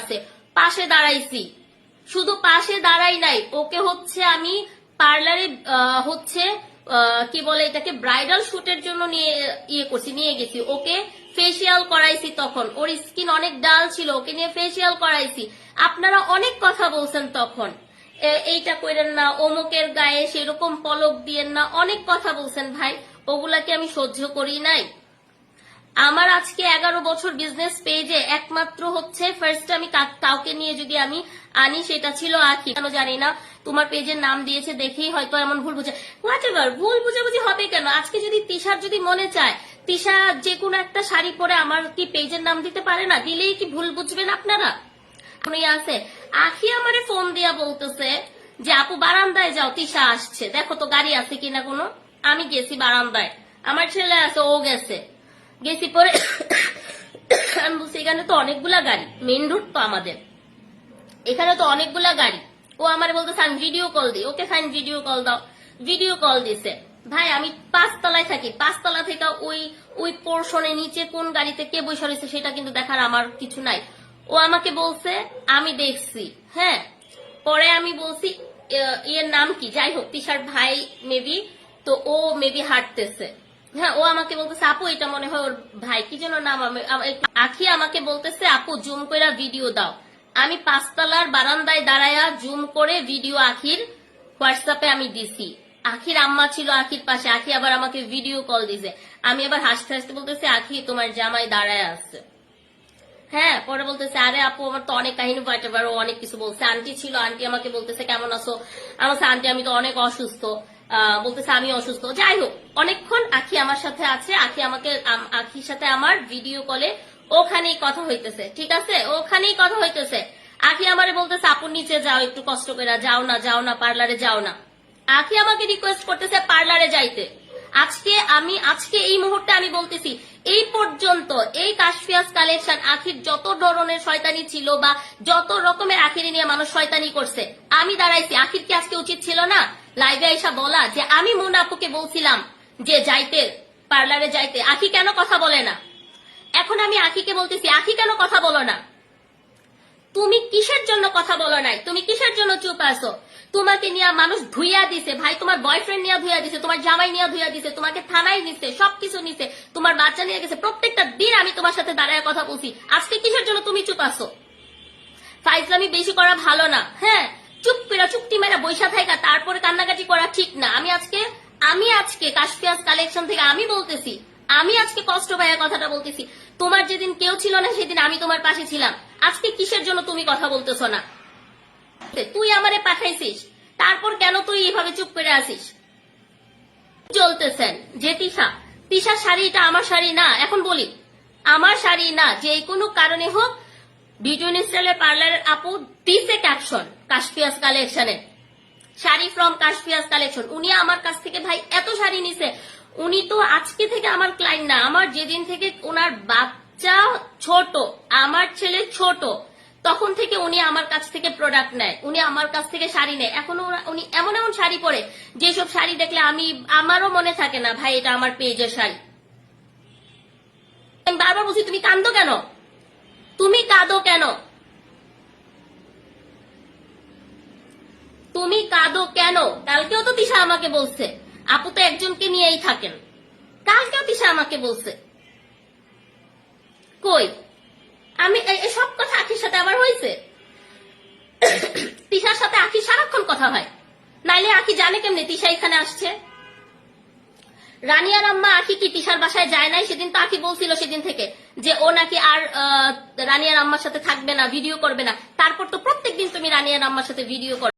আছে। পাশে দাঁড়াইছি। শুধু পাশে দাঁড়াই নাই, ওকে হচ্ছে আমি পার্লারে হচ্ছে কি বলে এটাকে, ব্রাইডাল শুটের জন্য নিয়ে ইয়ে করছি, নিয়ে গেছি। ওকে ফেসিয়াল করাইছি তখন। ওর স্কিন অনেক ডাল ছিল, ওকে নিয়ে ফেসিয়াল করাইছি। আপনারা অনেক কথা বলছেন তখন। এইটা করেন না, অমুকের গায়ে সেরকম পলক দিয়েন না। অনেক কথা বলছেন ভাই, ওগুলাকে আমি সহ্য করি নাই। আমার আজকে এগারো বছর বিজনেস পেজে একমাত্র হচ্ছে ফার্স্ট আমি কাউকে নিয়ে যদি আমি আনি, সেটা ছিল আখি। কেন জানি না, তোমার পেজের নাম দিয়েছে দেখেই হয়তো এমন ভুল বুঝে হোয়াট এভার ভুল বুঝাবুঝি হবে কেন? আজকে যদি তিশার যদি মনে চায়, তিশা যে কোনো একটা শাড়ি পরে আমার কি পেজের নাম দিতে পারে না? দিলেই কি ভুল বুঝবেন আপনারা? আছে। আখি আমারে ফোন দিয়া বলতেছে যে, আপু, বারান্দায় যাও, তিশা আসছে। দেখো তো গাড়ি আছে কিনা কোনো? আমি গেছি বারান্দায়। আমার ছেলে আছে, ও গেছে। গেছি পরে আমি বলছি এখানে তো অনেকগুলা গাড়ি মেইন রোড তো আমাদের। এখানে তো অনেকগুলা গাড়ি। ও আমার বলতেছে আমি ভিডিও কল দিই ওকে ফাইন ভিডিও কল দাও। ভিডিও কল দিছে। ভাই, আমি পাঁচতলায় থাকি। পাঁচতলা থেকে ওই ওই পোর্শনে নিচে কোন গাড়িতে কে বসে রয়েছে সেটা কিন্তু দেখার আমার কিছু নাই। ও আমাকে বলছে, আমি দেখছি। হ্যাঁ? পরে আমি বলছি এর নাম কি? যাই হোক, তিশার ভাই মেবি তো ও মেবি হাঁটতেছে। হ্যাঁ ও আমাকে বলতেছে, আপু, এটা মনে হয় ওর ভাই। কি যেন নাম আখি আমাকে বলতেছে, আপু, জুম করে ভিডিও দাও। আমি পাঁচতলার বারান্দায় দাঁড়ায়া জুম করে ভিডিও আখির হোয়াটসঅ্যাপে আমি দিছি। আখির আম্মা ছিল আখির পাশে, আখি আবার আমাকে ভিডিও কল দিছে। আমি আবার হাসতে হাসতে বলতেছি, আখি, তোমার জামাই দাঁড়ায় আছে। হ্যাঁ পরে বলতেছে, আরে আপু, আমার তো অনেক কাহিনী ও অনেক কিছু বলছে। আন্টি ছিল, আন্টি আমাকে বলতেছে, কেমন আছো? আমার আন্টি, আমি তো অনেক অসুস্থ। বলতেছে, আমি অসুস্থ। যাই হোক, অনেকক্ষণ আখি আমার সাথে আছে, আখি আমাকে, আম- আখির সাথে আমার ভিডিও কলে ওখানেই কথা হইতেছে, ঠিক আছে? ওখানেই কথা হইতেছে। আখি আমারে বলতেছে, আপু, নিচে যাও, একটু কষ্ট করে যাও না যাও না, পার্লারে যাও না। আখি আমাকে রিকোয়েস্ট করতেছে, পার্লারে যাইতে। আজকে আমি, আজকে এই মুহূর্তে আমি বলতেছি, এই পর্যন্ত এই কাশফিয়াস কালেকশন আখির যত ধরনের শয়তানি ছিল বা যত রকমের আখিরি নিয়ে মানুষ শয়তানি করছে, আমি দাঁড়াইছি। আখির কি আজকে উচিত ছিল না? লাইভে আইসা বলা যে আমি মুনা আপুকে বলছিলাম যে যাইতে, পার্লারে যাইতে। আখি কেন কথা বলে না? এখন আমি আখিকে বলতেছি, আখি কেন কথা বলো না? তুমি কিসের জন্য কথা বলো নাই? তুমি কিসের জন্য চুপ আছো? তোমাকে নিয়ে মানুষ ধুইয়া দিছে, ভাই। তোমার বয়ফ্রেন্ড নিয়ে ধুইয়া দিছে, তোমার জামাই নিয়ে ধুইয়া দিছে, তোমাকে থানায় নিছে, সবকিছু নিছে। তোমার বাচ্চা নিয়ে গেছে। প্রত্যেকটা দিন আমি তোমার সাথে দাঁড়ায় কথা বলছি। আজকে কিসের জন্য তুমি চুপ আছো? ফাইজলামি বেশি করা ভালো না। হ্যাঁ চুপ করে চুপটি মেরা বৈশা থাকা তারপরে কান্নাকাটি করা ঠিক না। আমি আজকে আমি আজকে কাশপিয়াজ কালেকশন থেকে আমি বলতেছি, আমি আজকে কষ্ট পাইয়া কথাটা বলতেছি। তোমার যেদিন কেউ ছিল না, সেদিন আমি তোমার পাশে ছিলাম। আজকে কিসের জন্য তুমি কথা বলতেছো না? তুই আমারে পাঠাইছিস। তারপর কেন তুই এভাবে চুপ করে আসিস চলতেছেন যে তিশা। তিশার শাড়িটা আমার শাড়ি না, এখন বলি। আমার শাড়ি না, যে কোনো কারণে হোক বিউটি স্টাইলের পার্লারের আপু দিছে ক্যাপশন কাশপিয়াস কালেকশনের শাড়ি ফ্রম কাশপিয়াস কালেকশন উনি আমার কাছ থেকে, ভাই, এত শাড়ি নিছে। উনি তো আজকে থেকে আমার ক্লায়েন্ট না, আমার যেদিন থেকে ওনার বাচ্চা ছোট, আমার ছেলে ছোট তখন থেকে উনি আমার কাছ থেকে প্রোডাক্ট নেয়, উনি আমার কাছ থেকে শাড়ি নেয়। এখনও উনি এমন এমন শাড়ি পরে, যেসব শাড়ি দেখলে আমি, আমারও মনে থাকে না, ভাই, এটা আমার পেজের শাড়ি। আমি বারবার বলছি, তুমি কান্দো কেন? তুমি কাঁদো কেন? তুমি কাঁদো কেন? কালকেও তো তিশা আমাকে বলছে, আপু তো একজনকে নিয়েই থাকেন। কালকেও তিশা আমাকে বলছে। কই? আমি সব আখির সাথে আমার হয়েছে? তিশার সাথে আখি সারাক্ষণ কথা হয়। নাইলে আখি জানে কেমনে তিশা এখানে আসছে? রানিয়ার আম্মা আখি কি তিশার বাসায় যায় নাই? সেদিন তো আখি বলছিল সেদিন থেকে যে ও নাকি আর রানিয়ার আম্মার সাথে থাকবে না ভিডিও করবে না। তারপর তো প্রত্যেকদিন তুমি রানিয়ার আম্মার সাথে ভিডিও করো